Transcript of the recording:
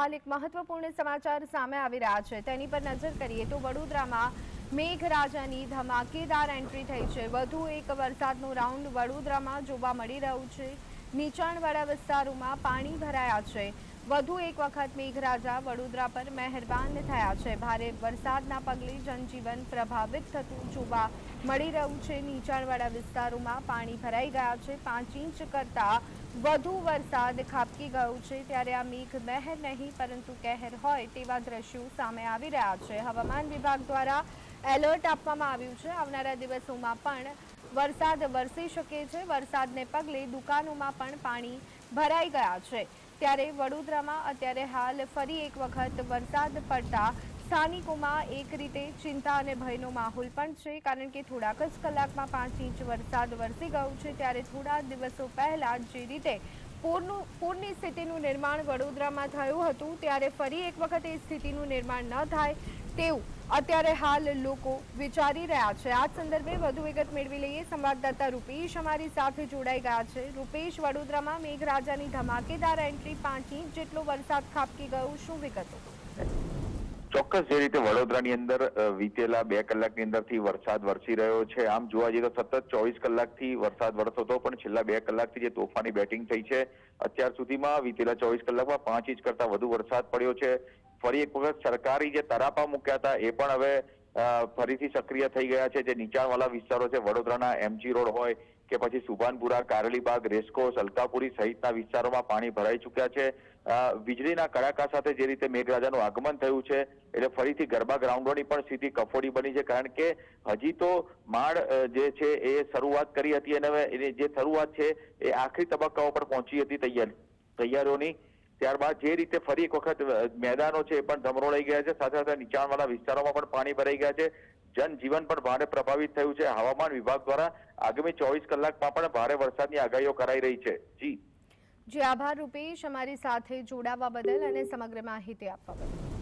હાલ એક મહત્વપૂર્ણ સમાચાર સામે આવી રહ્યા છે. તેની પર નજર કરીએ તો વડોદરામાં મેઘરાજાની ધમાકેદાર એન્ટ્રી થઈ છે. વધુ એક વરસાદનું રાઉન્ડ વડોદરામાં જોવા મળી રહ્યું છે. નીચાણવાળા વિસ્તારોમાં પાણી ભરાયા છે. વધુ એક વખત મેઘરાજા વડોદરા પર મહેરબાન થયા છે. ભારે વરસાદના પગલે જનજીવન પ્રભાવિત થતું જોવા મળી રહ્યું છે. નીચાણવાળા વિસ્તારોમાં પાણી ભરાઈ ગયા છે. પાંચ ઇંચ કરતાં વધુ વરસાદ ખાબકી ગયો છે. ત્યારે આ મેઘ મહેર નહીં, પરંતુ કહેર હોય તેવા દ્રશ્યો સામે આવી રહ્યા છે. હવામાન વિભાગ દ્વારા એલર્ટ આપવામાં આવ્યું છે. આવનારા દિવસોમાં પણ વરસાદ વરસી શકે છે. વરસાદને પગલે દુકાનોમાં પણ પાણી ભરાઈ ગયા છે. ત્યારે વડોદરામાં અત્યારે હાલ ફરી એક વખત વરસાદ પડતા સ્થાનિકોમાં એક રીતે ચિંતા અને ભયનો માહોલ પણ છે, કારણ કે થોડાક જ કલાકમાં પાંચ ઇંચ વરસાદ વરસી ગયો છે, ત્યારે થોડા દિવસો પહેલા જે રીતે પૂરનું, પૂરની સ્થિતિનું નિર્માણ વડોદરામાં થયું હતું, ત્યારે ફરી એક વખત એ સ્થિતિનું નિર્માણ ન થાય તેવું અત્યારે હાલ લોકો વિચારી રહ્યા છે. આ સંદર્ભે વધુ વિગત મેળવી લઈએ. સંવાદદાતા રૂપેશ અમારી સાથે જોડાઈ ગયા છે. રૂપેશ, વડોદરામાં મેઘરાજાની ધમાકેદાર એન્ટ્રી પાંચ. ઇંચ જેટલો વરસાદ ખાબકી ગયો, શું વિગતો? ચોક્કસ જે રીતે વડોદરાની અંદર વીતેલા બે કલાકની અંદરથી વરસાદ વરસી રહ્યો છે. આમ જોવા જઈએ તો સતત ચોવીસ કલાકથી વરસાદ વરસતો હતો, પણ છેલ્લા બે કલાકથી જે તોફાની બેટિંગ થઈ છે, અત્યાર સુધીમાં વીતેલા ચોવીસ કલાકમાં પાંચ ઇંચ કરતા વધુ વરસાદ પડ્યો છે. ફરી એક વખત સરકારી જે તરાપા મૂક્યા હતા, એ પણ હવે ફરીથી સક્રિય થઈ ગયા છે. જે નીચાણવાળા વિસ્તારો છે, વડોદરાના એમજી રોડ હોય કે પછી સુભાનપુરા કારલીબાગ રેસકોસ અલકાપુરી સહિતના વિસ્તારોમાં પાણી ભરાઈ ચૂક્યા છે. વીજળીના કડાકા સાથે જે રીતે મેઘરાજાનું આગમન થયું છે, એટલે ફરીથી ગરબા ગ્રાઉન્ડોની પણ સ્થિતિ કફોડી બની છે. કારણ કે હજી તો માળ જે છે, એ શરૂઆત કરી હતી અને જે શરૂઆત છે, એ આખરી તબક્કાઓ પર પહોંચી હતી તૈયારી, તૈયારીઓની. ત્યારબાદ જે રીતે ફરી એક વખત મેદાનો છે એ પણ ધમરોળાઈ ગયા છે. સાથે સાથે નીચાણવાળા વિસ્તારોમાં પણ પાણી ભરાઈ ગયા છે. જનજીવન પણ ભારે પ્રભાવિત થયું છે. હવામાન વિભાગ દ્વારા આગામી ચોવીસ કલાકમાં પણ ભારે વરસાદની આગાહીઓ કરાઈ રહી છે. જી. જે, આભાર રૂપેશ અમારી સાથે જોડાવા બદલ અને સમગ્ર માહિતી આપવા બદલ.